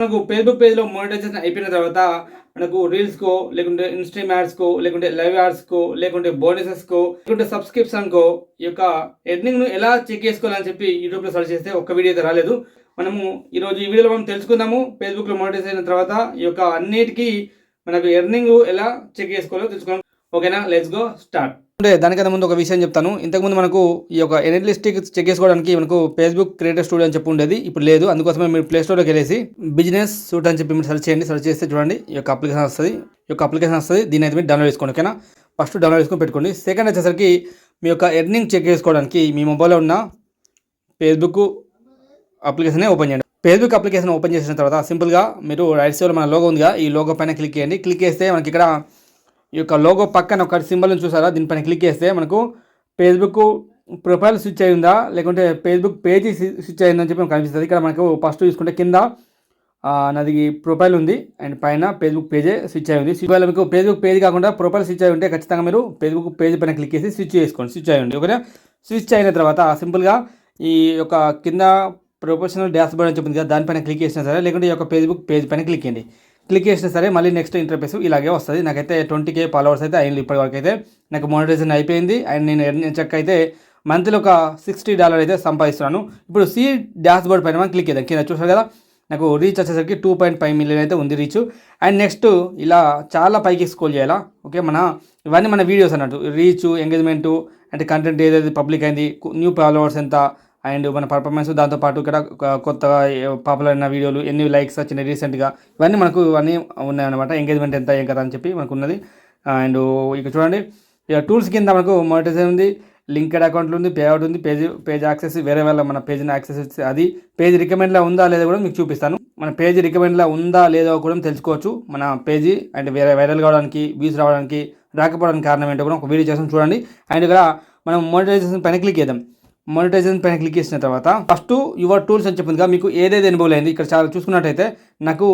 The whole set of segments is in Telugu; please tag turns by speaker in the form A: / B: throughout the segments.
A: మనకు ఫేస్బుక్ పేజ్లో మోనిటైజేషన్ అయిపోయిన తర్వాత మనకు రీల్స్కో లేకుంటే ఇన్స్ట్రీమ్ యాడ్స్కో లేకుంటే లైవ్ యాడ్స్కో లేకుంటే బోనసెస్కో లేకుంటే సబ్స్క్రిప్షన్కో ఈ యొక్క ఎర్నింగ్ను ఎలా చెక్ చేసుకోవాలని చెప్పి యూట్యూబ్లో సెర్చ్ చేస్తే ఒక్క వీడియో అయితే రాలేదు. మనము ఈరోజు ఈ వీడియోలో మనం తెలుసుకుందాము. ఫేస్బుక్లో మోనిటైజ్ అయిన తర్వాత ఈ యొక్క అన్నిటికీ మనకు ఎర్నింగ్ ఎలా చెక్ చేసుకోవాలో తెలుసుకుందాం. ఓకేనా లెట్స్ గో స్టార్ట్ అంటే దానికన్నా ముందు ఒక విషయం చెప్తాను. ఇంతకుముందు మనకు ఈ యొక్క ఎనలిస్టిక్ చెక్ చేసుకోవడానికి మనకు ఫేస్బుక్ క్రియేటర్ స్టూడియో అని చెప్పి ఉండేది. ఇప్పుడు లేదు. అందుకోసమే మీరు ప్లే స్టోర్లోకి వెళ్ళేసి బిజినెస్ సూట్ అని చెప్పి మీరు సెర్చ్ చేయండి. సెర్చ్ చేస్తే చూడండి. ఈ యొక్క అప్లికేషన్ వస్తుంది. ఈ యొక్క అప్లికేషన్ వస్తుంది. దీని అయితే మీరు డౌన్లోడ్ చేసుకోండి. ఓకేనా? ఫస్ట్ డౌన్లోడ్ చేసుకొని పెట్టుకోండి. సెకండ్ వచ్చేసరికి మీ యొక్క ఎర్నింగ్ చెక్ చేసుకోవడానికి మీ మొబైల్లో ఉన్న ఫేస్బుక్ అప్లికేషనే ఓపెన్ చేయండి. ఫేస్బుక్ అప్లికేషన్ ఓపెన్ చేసిన తర్వాత సింపుల్గా మీరు రైట్ సైడ్లో మన లోగో ఉందిగా. ఈ లోగో పైన క్లిక్ చేయండి. క్లిక్ చేస్తే మనకి ఇక్కడ ఈ యొక్క లోగో పక్కన ఒక సింబల్ని చూసారా? దీనిపైన క్లిక్ చేస్తే మనకు ఫేస్బుక్ ప్రొఫైల్ స్విచ్ అయిందా? లేకుంటే ఫేస్బుక్ పేజీ స్విచ్ అయిందని చెప్పి మనకు కనిపిస్తుంది. ఇక్కడ మనకు ఫస్ట్ చూసుకుంటే కింద నాది ప్రొఫైల్ ఉంది. అండ్ పైన ఫేస్బుక్ పేజే స్విచ్ అయి ఉంది ఒకవేళ మీకు ఫేస్బుక్ పేజ్ కాకుండా ప్రొఫైల్ స్విచ్ అయి ఉంటే ఖచ్చితంగా మీరు ఫేస్బుక్ పేజ్ పైన క్లిక్ చేసి స్విచ్ చేసుకోండి. స్విచ్ అయి ఉంది ఓకేనా? స్విచ్ అయిన తర్వాత సింపుల్గా ఈ యొక్క కింద ప్రొఫెషనల్ డాష్ బోర్డ్ అని చెప్పింది కదా దానిపైన క్లిక్ చేసినా సరే లేకుంటే ఈ యొక్క ఫేస్బుక్ పేజ్ పైన క్లిక్ చేయండి. క్లిక్ చేసినా సరే మళ్ళీ నెక్స్ట్ ఇంటర్ఫేస్ ఇలాగే వస్తుంది. నాకైతే ట్వంటీ కే ఫాలోవర్స్ అయితే అయింది ఇప్పటివరకు అయితే నాకు మోనిటైజేషన్ అయిపోయింది. అండ్ నేను ఎర్నింగ్ చెక్ అయితే మంత్లీ ఒక సిక్స్టీ డాలర్ అయితే సంపాదిస్తున్నాను. ఇప్పుడు సి డాష్ బోర్డ్ పైన మనం క్లిక్ చేద్దాం. కింద చూసారు కదా? నాకు రీచ్ వచ్చేసరికి టూ పాయింట్ ఫైవ్ మిలియన్ అయితే ఉంది రీచ్ అండ్ నెక్స్ట్ ఇలా చాలా పైకి స్కోల్ చేయాలా? ఓకే మన ఇవన్నీ మన వీడియోస్ అన్నట్టు. రీచ్ ఎంగేజ్మెంట్ అంటే కంటెంట్ ఏదైతే పబ్లిక్ అయింది న్యూ ఫాలోవర్స్ ఎంత అండ్ మన పర్ఫార్మెన్స్ దాంతోపాటు ఇక్కడ ఒక కొత్తగా పాపులర్ అయిన వీడియోలు ఎన్ని లైక్స్ వచ్చినాయి రీసెంట్గా ఇవన్నీ మనకు ఇవన్నీ ఉన్నాయన్నమాట. ఎంగేజ్మెంట్ ఎంత ఏం కదా అని చెప్పి మనకు ఉన్నది అండ్ ఇక చూడండి ఇక టూల్స్ కింద మనకు మోనిటైజేషన్ ఉంది లింక్డ్ అకౌంట్లు ఉంది పే అవుట్ ఉంది పేజ్ పేజ్ యాక్సెస్ వేరే వాళ్ళ మన పేజ్ని యాక్సెస్ అది పేజ్ రికమెండ్లో ఉందా లేదా కూడా మీకు చూపిస్తాను. మన పేజ్ రికమెండ్లో ఉందా లేదో కూడా తెలుసుకోవచ్చు. మన పేజీ అండ్ వేరే వైరల్ కావడానికి వ్యూస్ రావడానికి రాకపోవడానికి కారణం ఏంటో కూడా ఒక వీడియో చేసాం చూడండి. అండ్ ఇక్కడ మనం మోనిటైజేషన్ పైన క్లిక్ చేద్దాం. మోనిటైజేషన్ పైన క్లిక్ చేసిన తర్వాత ఫస్ట్ యువర్ టూల్స్ అని చెప్పింది మీకు ఏదైతే ఎనబుల్ అయింది ఇక్కడ చాలా చూసుకున్నట్టయితే నాకు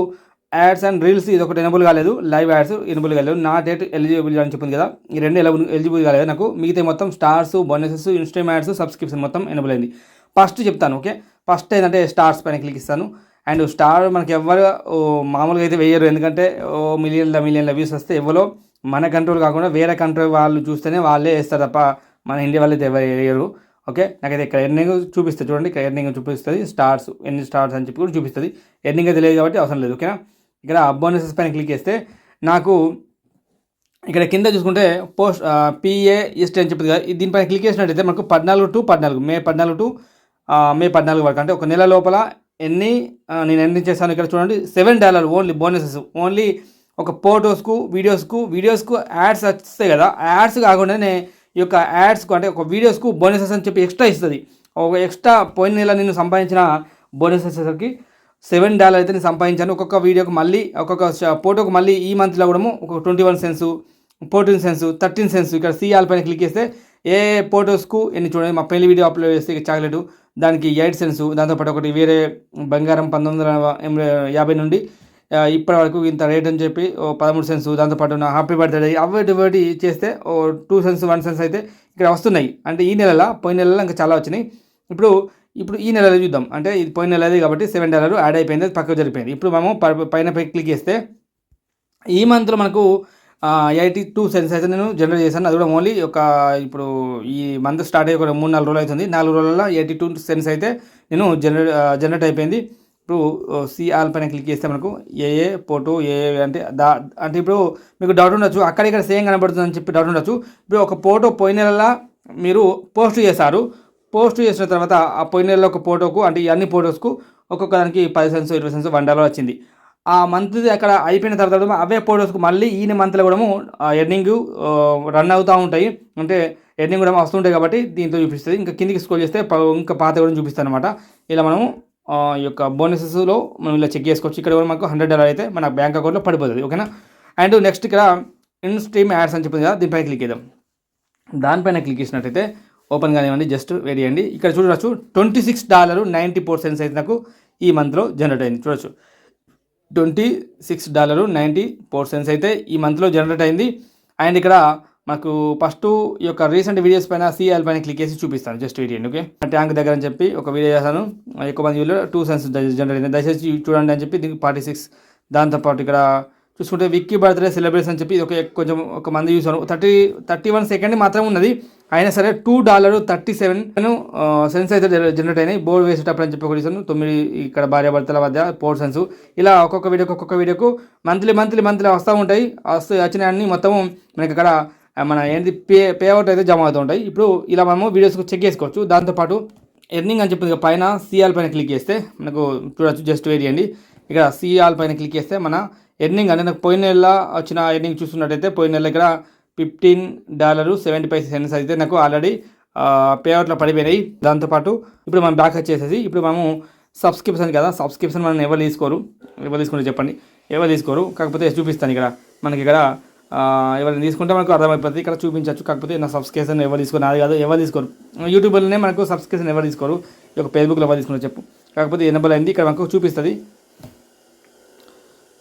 A: యాడ్స్ అండ్ రీల్స్ ఇది ఒకటి ఎనబుల్ కాలేదు లైవ్ యాడ్స్ ఎనబుల్ కాలేదు నా డేట్ ఎలిజిబుల్ అని చెప్పింది కదా ఈ రెండు ఎలబుల్ ఎలిజిబుల్ కాలేదు నాకు మిగతా మొత్తం stars bonuses instream ads subscription మొత్తం ఎనబుల్ అయింది. ఫస్ట్ చెప్తాను ఓకే ఫస్ట్ ఏంటంటే స్టార్స్ పైన క్లిక్ ఇస్తాను అండ్ స్టార్ మనకి ఎవరు మామూలుగా అయితే వేయరు ఎందుకంటే ఓ మిలియన్ల మిలియన్ల వ్యూస్ వస్తే ఎవరో మన కంట్రోల్ కాకుండా వేరే కంట్రోల్ వాళ్ళు చూస్తేనే వాళ్ళే వేస్తారు తప్ప మన ఇండియా వాళ్ళు అయితే ఎవరు వేయరు. ఓకే? నాకైతే ఇక్కడ ఎర్నింగ్ చూపిస్తుంది చూడండి. ఇక్కడ ఎర్నింగ్ చూపిస్తుంది. స్టార్స్ ఎన్ని స్టార్స్ అని చెప్పి కూడా చూపిస్తుంది. ఎర్నింగ్ అయితే లేదు కాబట్టి అవసరం లేదు ఓకేనా? ఇక్కడ బోనసెస్ పైన క్లిక్ చేస్తే నాకు ఇక్కడ కింద చూసుకుంటే పోస్ట్ పిఏ ఈస్ట్ అని చెప్తుంది కదా. దీనిపైన క్లిక్ చేసినట్టయితే మనకు పద్నాలుగు టు పద్నాలుగు మే పద్నాలుగు టు మే పద్నాలుగు వరకు. అంటే ఒక నెల లోపల ఎన్ని నేను ఎన్ని చేశాను ఇక్కడ చూడండి. Seven dollar only bonuses. Only ఒక ఫోటోస్కు వీడియోస్కు వీడియోస్కు యాడ్స్ వస్తాయి కదా. యాడ్స్ కాకుండానే ఈ యొక్క యాడ్స్కు అంటే ఒక వీడియోస్కు బోనసెస్ అని చెప్పి ఎక్స్ట్రా ఇస్తుంది. ఒక ఎక్స్ట్రా పోయిన నెల నేను సంపాదించిన బోనసెస్ వచ్చేసరికి సెవెన్ డాలర్ అయితే నేను సంపాదించాను. ఒక్కొక్క వీడియోకి మళ్ళీ ఒక్కొక్క ఫోటోకు ఫోటోకి మళ్ళీ ఈ మంత్లో కూడా ఒక twenty one cents fourteen cents thirteen cents ఇక్కడ సిఆల్ పైన క్లిక్ చేస్తే ఏ ఫోటోస్కు ఎన్ని చూడండి మా పెళ్ళి వీడియో అప్లోడ్ చేస్తే చాక్లెట్ దానికి ఎయిట్ సెన్స్ దాంతోపాటు ఒకటి వేరే బంగారం పంతొమ్మిది వందల ఎనభై- యాభై నుండి ఇప్పటి వరకు ఇంత రేట్ అని చెప్పి ఓ పదమూడు సెన్స్ దాంతోపాటు నా హ్యాపీ బర్త్డే అవి ఒకటి చేస్తే ఓ టూ సెన్స్ వన్ సెన్స్ అయితే ఇక్కడ వస్తున్నాయి. అంటే ఈ నెలలో పోయిన నెలలో ఇంకా చాలా వచ్చినాయి. ఇప్పుడు ఇప్పుడు ఈ నెలలో చూద్దాం. అంటే ఇది పోయిన నెలది కాబట్టి సెవెన్ డాలర్ యాడ్ అయిపోయింది పక్కకు జరిగిపోయింది. ఇప్పుడు మనము పైన పై క్లిక్ చేస్తే ఈ మంత్లో మనకు ఎయిటీ టూ సెన్స్ అయితే నేను జనరేట్ చేశాను. అది కూడా ఓన్లీ ఒక ఇప్పుడు ఈ మంత్ స్టార్ట్ అయ్యి ఒక మూడు నాలుగు రోజులు అవుతుంది. నాలుగు రోజులలో ఎయిటీ టూ సెన్స్ అయితే నేను జనరేట్ జనరేట్ అయిపోయింది. ఇప్పుడు సిఆర్ పైన క్లిక్ చేస్తే మనకు ఏ ఏ ఫోటో ఏ అంటే దా అంటే ఇప్పుడు మీకు డౌట్ ఉండొచ్చు. అక్కడ ఇక్కడ సేమ్ కనబడుతుందని చెప్పి డౌట్ ఉండొచ్చు. ఇప్పుడు ఒక ఫోటో పోయిన నెలలా మీరు పోస్ట్ చేశారు. పోస్ట్ చేసిన తర్వాత ఆ పోయిన నెలలో ఒక ఫోటోకు అంటే అన్ని ఫోటోస్కు ఒక్కొక్క దానికి పది సెన్స్ ఇరవై సెన్స్ వన్ డాలర్ వచ్చింది. ఆ మంత్ అక్కడ అయిపోయిన తర్వాత కూడా అవే ఫోటోస్కు మళ్ళీ ఈ మంత్లో కూడా ఎర్నింగ్ రన్ అవుతూ ఉంటాయి. అంటే ఎర్నింగ్ కూడా వస్తుంటాయి కాబట్టి దీంతో చూపిస్తుంది. ఇంకా కిందికి స్కోల్ చేస్తే ప- ఇంకా పాత కూడా చూపిస్తాను అనమాట ఇలా మనము యొక్క బోనసెస్లో మనం ఇలా చెక్ చేసుకోవచ్చు. ఇక్కడ కూడా మనకు హండ్రెడ్ డాలర్ అయితే మన బ్యాంక్ అకౌంట్లో పడిపోతుంది ఓకేనా అండ్ నెక్స్ట్ ఇక్కడ ఇన్ స్ట్రీమ్ యాడ్స్ అని చెప్పింది కదా దీనిపైన క్లిక్ చేద్దాం. దానిపైన క్లిక్ చేసినట్టయితే ఓపెన్ కానివ్వండి జస్ట్ వెయిట్ చేయండి. ఇక్కడ చూడవచ్చు twenty six dollar ninety four cents అయితే నాకు ఈ మంత్లో జనరేట్ అయింది చూడొచ్చు. Twenty six dollar ninety four cents అయితే ఈ మంత్లో జనరేట్ అయింది. అండ్ ఇక్కడ మాకు ఫస్ట్ ఈ యొక్క రీసెంట్ వీడియోస్ పైన సిఎల్ పైన క్లిక్ చేసి చూపిస్తాను. జస్ట్ వీడియోని ఓకే ట్యాంక్ దగ్గర అని చెప్పి ఒక వీడియో చేశాను ఎక్కువ మంది వీళ్ళు టూ సెన్స్ జనరేట్ అయింది దయచేసి చూడండి అని చెప్పి దీనికి ఫార్టీ సిక్స్ దాంతోపాటు ఇక్కడ చూసుకుంటే విక్కీ బర్త్డే సెలబ్రేషన్ అని చెప్పి ఇది ఒక కొంచెం ఒక మంది చూసాను థర్టీ థర్టీ వన్ సెకండ్ మాత్రం ఉన్నది. అయినా సరే two dollar thirty seven cents అయితే జనరేట్ అయినాయి. బోర్డు వేసేటప్పుడు అని చెప్పి ఒకటి చూసాను తొమ్మిది ఇక్కడ భార్యాభర్తల మధ్య పోర్ సెన్స్ ఇలా ఒక్కొక్క వీడియోకి ఒక్కొక్క వీడియోకు మంత్లీ మంత్లీ మంత్లీ వస్తూ ఉంటాయి. వస్తూ వచ్చినాయన్నీ మొత్తం మనకి ఇక్కడ మన ఏంటి పే పేఅవుట్ అయితే జమ అవుతుంటాయి ఇప్పుడు ఇలా మనము వీడియోస్ చెక్ చేసుకోవచ్చు. దాంతోపాటు ఎర్నింగ్ అని చెప్పి పైన సిఆల్ పైన క్లిక్ చేస్తే మనకు చూడొచ్చు జస్ట్ వెయిట్ చేయండి. ఇక్కడ సిఆల్ పైన క్లిక్ చేస్తే మన ఎర్నింగ్ అంటే నాకు పోయిన నెల వచ్చిన ఎర్నింగ్ చూస్తున్నట్టయితే పోయిన నెల ఇక్కడ fifteen dollar seventy five cents అయితే నాకు ఆల్రెడీ పేఅవుట్లో పడిపోయినాయి. దాంతోపాటు ఇప్పుడు మనం బ్యాక్ వచ్చేసేసి ఇప్పుడు మనము సబ్స్క్రిప్షన్ కదా సబ్స్క్రిప్షన్ మనం ఎవరు తీసుకోరు? ఎవరు తీసుకుంటే చెప్పండి. ఎవరు తీసుకోరు? కాకపోతే చూపిస్తాను ఇక్కడ. మనకి ఇక్కడ ఎవరైనా తీసుకుంటే మనకు అర్థమైపోతుంది. ఇక్కడ చూపించవచ్చు. కాకపోతే నా సబ్స్క్రిప్షన్ ఎవరు తీసుకోరు. నాది కాదు ఎవరు తీసుకోరు. యూట్యూబ్లోనే మనకు సబ్స్క్రిప్షన్ ఎవరు తీసుకోరు. ఈ యొక్క ఫేస్బుక్లో ఎవరు తీసుకున్నారు చెప్పు. కాకపోతే ఎనబల్ అయింది ఇక్కడ మనకు చూపిస్తుంది.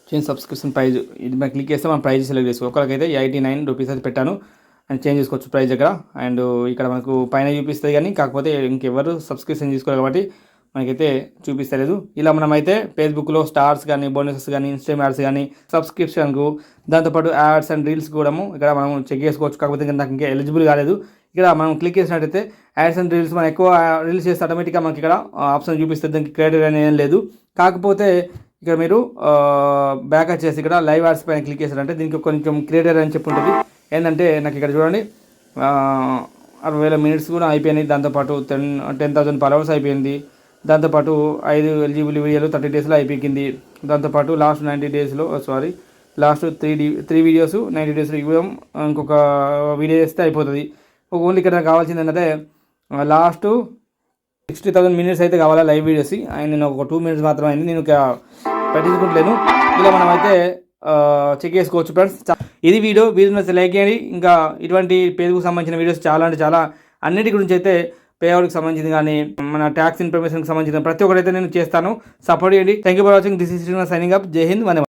A: చేంజ్ సబ్స్క్రిప్షన్ ప్రైజ్ ఇది మనం క్లిక్ చేస్తే మనం ప్రైజ్ సెలెక్ట్ చేసుకో ఒకరికైతే ఎయిటీ నైన్ రూపీస్ అయితే పెట్టాను. అండ్ చేంజ్ చేసుకోవచ్చు ప్రైజ్ దగ్గర అండ్ ఇక్కడ మనకు పైన చూపిస్తుంది కానీ కాకపోతే ఇంకెవరు సబ్స్క్రిప్షన్ తీసుకోవాలి కాబట్టి మనకైతే చూపిస్తలేదు. ఇలా మనమైతే ఫేస్బుక్లో స్టార్స్ కానీ బోనసెస్ కానీ ఇన్స్టామ్ యాడ్స్ కానీ సబ్స్క్రిప్షన్కు దాంతోపాటు యాడ్స్ అండ్ రీల్స్ కూడా ఇక్కడ మనం చెక్ చేసుకోవచ్చు. కాకపోతే నాకు ఇంకా ఎలిజిబుల్ కాలేదు. ఇక్కడ మనం క్లిక్ చేసినట్టయితే యాడ్స్ అండ్ రీల్స్ మనం ఎక్కువ రీల్స్ చేస్తే ఆటోమేటిక్గా మనకి ఇక్కడ ఆప్షన్ చూపిస్తుంది దానికి క్రియేటర్ అనేది ఏం లేదు. కాకపోతే ఇక్కడ మీరు బ్యాక్ వచ్చేసి ఇక్కడ లైవ్ యాడ్స్ పైన క్లిక్ చేశారంటే దీనికి కొంచెం క్రియేటర్ అని చెప్పి ఉంటుంది ఏంటంటే నాకు ఇక్కడ చూడండి అరవై వేల మినిట్స్ కూడా అయిపోయినాయి. దాంతోపాటు టెన్ టెన్ థౌసండ్ ఫాలోవర్స్ అయిపోయింది. దాంతోపాటు ఐదు ఎలిజిబుల్ వీడియోలు థర్టీ డేస్లో అయిపోయింది. దాంతోపాటు లాస్ట్ నైంటీ డేస్లో sorry last three D three videos ninety డేస్లో ఇవ్వడం ఇంకొక వీడియో చేస్తే అయిపోతుంది. ఓన్లీ ఇక్కడ కావాల్సింది ఏంటంటే లాస్ట్ సిక్స్టీ థౌసండ్ మినిట్స్ అయితే కావాలా లైవ్ వీడియోస్. అండ్ నేను ఒక టూ మినిట్స్ మాత్రమే అయింది నేను పట్టించుకుంటలేను. ఇలా మనమైతే చెక్ చేసుకోవచ్చు ఫ్రెండ్స్. ఇది వీడియో వీడియో లైక్ చేయండి. ఇంకా ఇటువంటి పేరుకు సంబంధించిన వీడియోస్ చాలా అంటే చాలా. అన్నిటి గురించి అయితే పేవర్కి సంబంధించింది కానీ మన ట్యాక్స్ ఇన్ఫర్మేషన్కి సంబంధించిన ప్రతి ఒక్కరైతే నేను చేస్తాను. సపోర్ట్ చేయండి. Thank you for watching this is signing up జై హింద్ మన